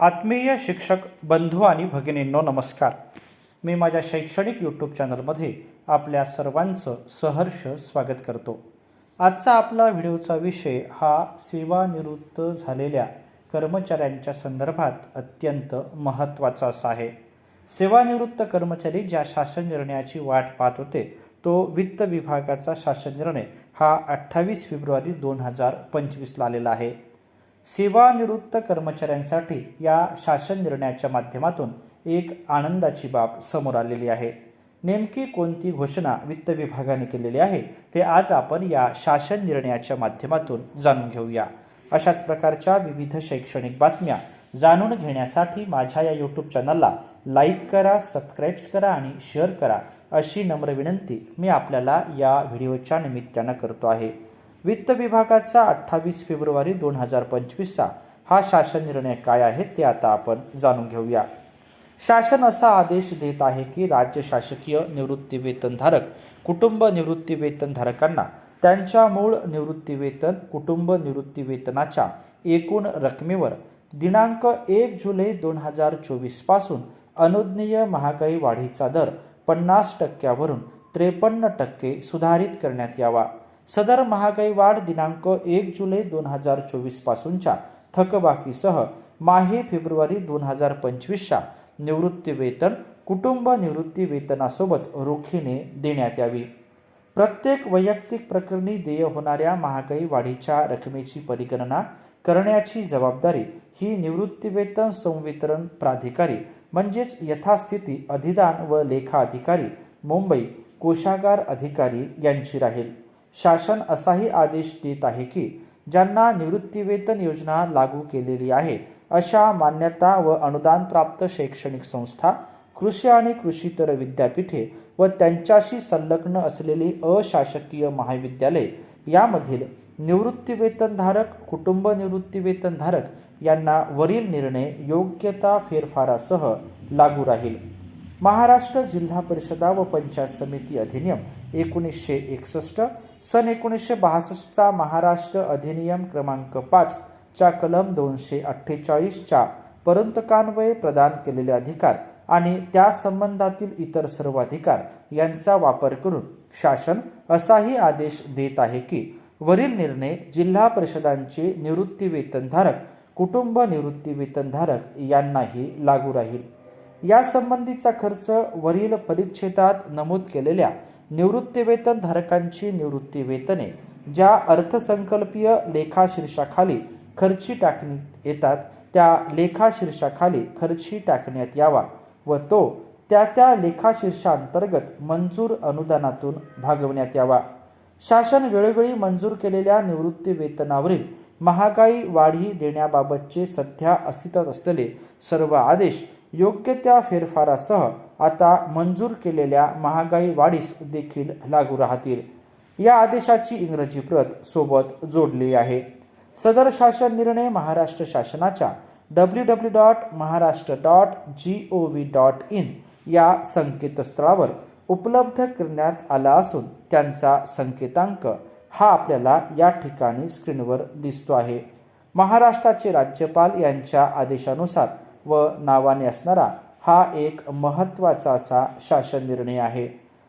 आत्मीय शिक्षक बंधू आणि भगिनींनो नमस्कार. मी माझ्या शैक्षणिक यूट्यूब चॅनलमध्ये आपल्या सर्वांचं सहर्ष स्वागत करतो. आजचा आपला व्हिडिओचा विषय हा सेवानिवृत्त झालेल्या कर्मचाऱ्यांच्या संदर्भात अत्यंत महत्त्वाचा असा आहे. सेवानिवृत्त कर्मचारी ज्या शासन निर्णयाची वाट पाहत होते तो वित्त विभागाचा शासन निर्णय हा अठ्ठावीस फेब्रुवारी दोन हजार पंचवीसला आलेला आहे. सेवानिवृत्त कर्मचाऱ्यांसाठी या शासन निर्णयाच्या माध्यमातून एक आनंदाची बाब समोर आलेली आहे. नेमकी कोणती घोषणा वित्त विभागाने केलेली आहे ते आज आपण या शासन निर्णयाच्या माध्यमातून जाणून घेऊया. अशाच प्रकारच्या विविध शैक्षणिक बातम्या जाणून घेण्यासाठी माझ्या या यूट्यूब चॅनलला लाईक करा सबस्क्राईब्स करा आणि शेअर करा अशी नम्र विनंती मी आपल्याला या व्हिडिओच्या निमित्तानं करतो आहे. वित्त विभागाचा अठ्ठावीस फेब्रुवारी दोन हजार पंचवीसचा हा शासन निर्णय काय आहे ते आता आपण जाणून घेऊया. शासन असा आदेश देत आहे की राज्य शासकीय निवृत्ती वेतनधारक कुटुंब निवृत्ती वेतनधारकांना त्यांच्या मूळ निवृत्ती वेतन कुटुंब निवृत्ती वेतनाच्या एकूण रकमेवर दिनांक एक जुलै दोन हजार चोवीसपासून अनुज्ञेय महागाई वाढीचा दर पन्नास टक्क्यावरून त्रेपन्न टक्के सुधारित करण्यात यावा. सदर महागाई वाढ दिनांक एक जुलै दोन हजार चोवीसपासूनच्या थकबाकीसह माहे फेब्रुवारी दोन हजार पंचवीसच्या निवृत्ती वेतन कुटुंब निवृत्ती वेतनासोबत रोखीने देण्यात यावी. प्रत्येक वैयक्तिक प्रकरणी देय होणाऱ्या महागाई वाढीच्या रकमेची परिगणना करण्याची जबाबदारी ही निवृत्तीवेतन संवितरण प्राधिकारी म्हणजेच यथास्थिती अधिदान व लेखा अधिकारी मुंबई कोशागार अधिकारी यांची राहील. शासन असाही आदेश देत आहे की ज्यांना निवृत्तीवेतन योजना लागू केलेली आहे अशा मान्यता व अनुदान प्राप्त शैक्षणिक संस्था कृषी आणि कृषीतर विद्यापीठे व त्यांच्याशी संलग्न असलेली अशासकीय महाविद्यालय यामधील निवृत्तीवेतनधारक कुटुंब निवृत्तीवेतनधारक यांना वरील निर्णय योग्यता फेरफारासह लागू राहील. महाराष्ट्र जिल्हा परिषदा व पंचायत समिती अधिनियम एकोणीसशे एकसष्ट सन एकोणीसशे बासष्टचा महाराष्ट्र अधिनियम क्रमांक पाच च्या कलम दोनशे अठ्ठेचाळीसच्या परंतकान्वये प्रदान केलेले अधिकार आणि त्या संबंधातील इतर सर्व अधिकार यांचा वापर करून शासन असाही आदेश देत आहे की वरील निर्णय जिल्हा परिषदांचे निवृत्तीवेतनधारक कुटुंब निवृत्तीवेतनधारक यांनाही लागू राहील. या संबंधीचा खर्च वरील परिच्छेदात नमूद केलेल्या निवृत्तीवेतनधारकांची धारकांची निवृत्ती वेतने ज्या अर्थसंकल्पीय लेखाशीर्षाखाली खर्ची टाकण्यात येतात त्या लेखाशीर्षाखाली खर्ची टाकण्यात यावा व तो त्या त्या लेखाशीर्षांतर्गत मंजूर अनुदानातून भागवण्यात यावा. शासन वेळोवेळी मंजूर केलेल्या निवृत्ती वेतनावरील महागाई वाढी देण्याबाबतचे सध्या अस्तित्वात असलेले सर्व आदेश योग्य त्या फेरफारासह आता मंजूर केलेल्या महागाई वाढीस देखील लागू राहतील. या आदेशाची इंग्रजी प्रत सोबत जोडली आहे. सदर शासन निर्णय महाराष्ट्र शासनाच्या W W dot Maharashtra dot G O V dot in या संकेतस्थळावर उपलब्ध करण्यात आला असून त्यांचा संकेतांक हा आपल्याला या ठिकाणी स्क्रीनवर दिसतो आहे. महाराष्ट्राचे राज्यपाल यांच्या आदेशानुसार व नावाने असणारा हा एक महत्त्वाचा असा शासन निर्णय आहे.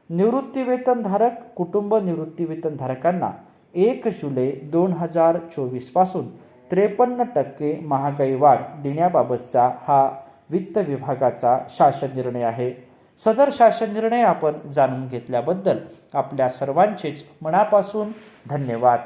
निवृत्तीवेतनधारक कुटुंब निवृत्तीवेतनधारकांना एक जुलै दोन हजार चोवीसपासून त्रेपन्न टक्के महागाई वाढ देण्याबाबतचा हा वित्त विभागाचा शासन निर्णय आहे. सदर शासन निर्णय आपण जाणून घेतल्याबद्दल आपल्या सर्वांचेच मनापासून धन्यवाद.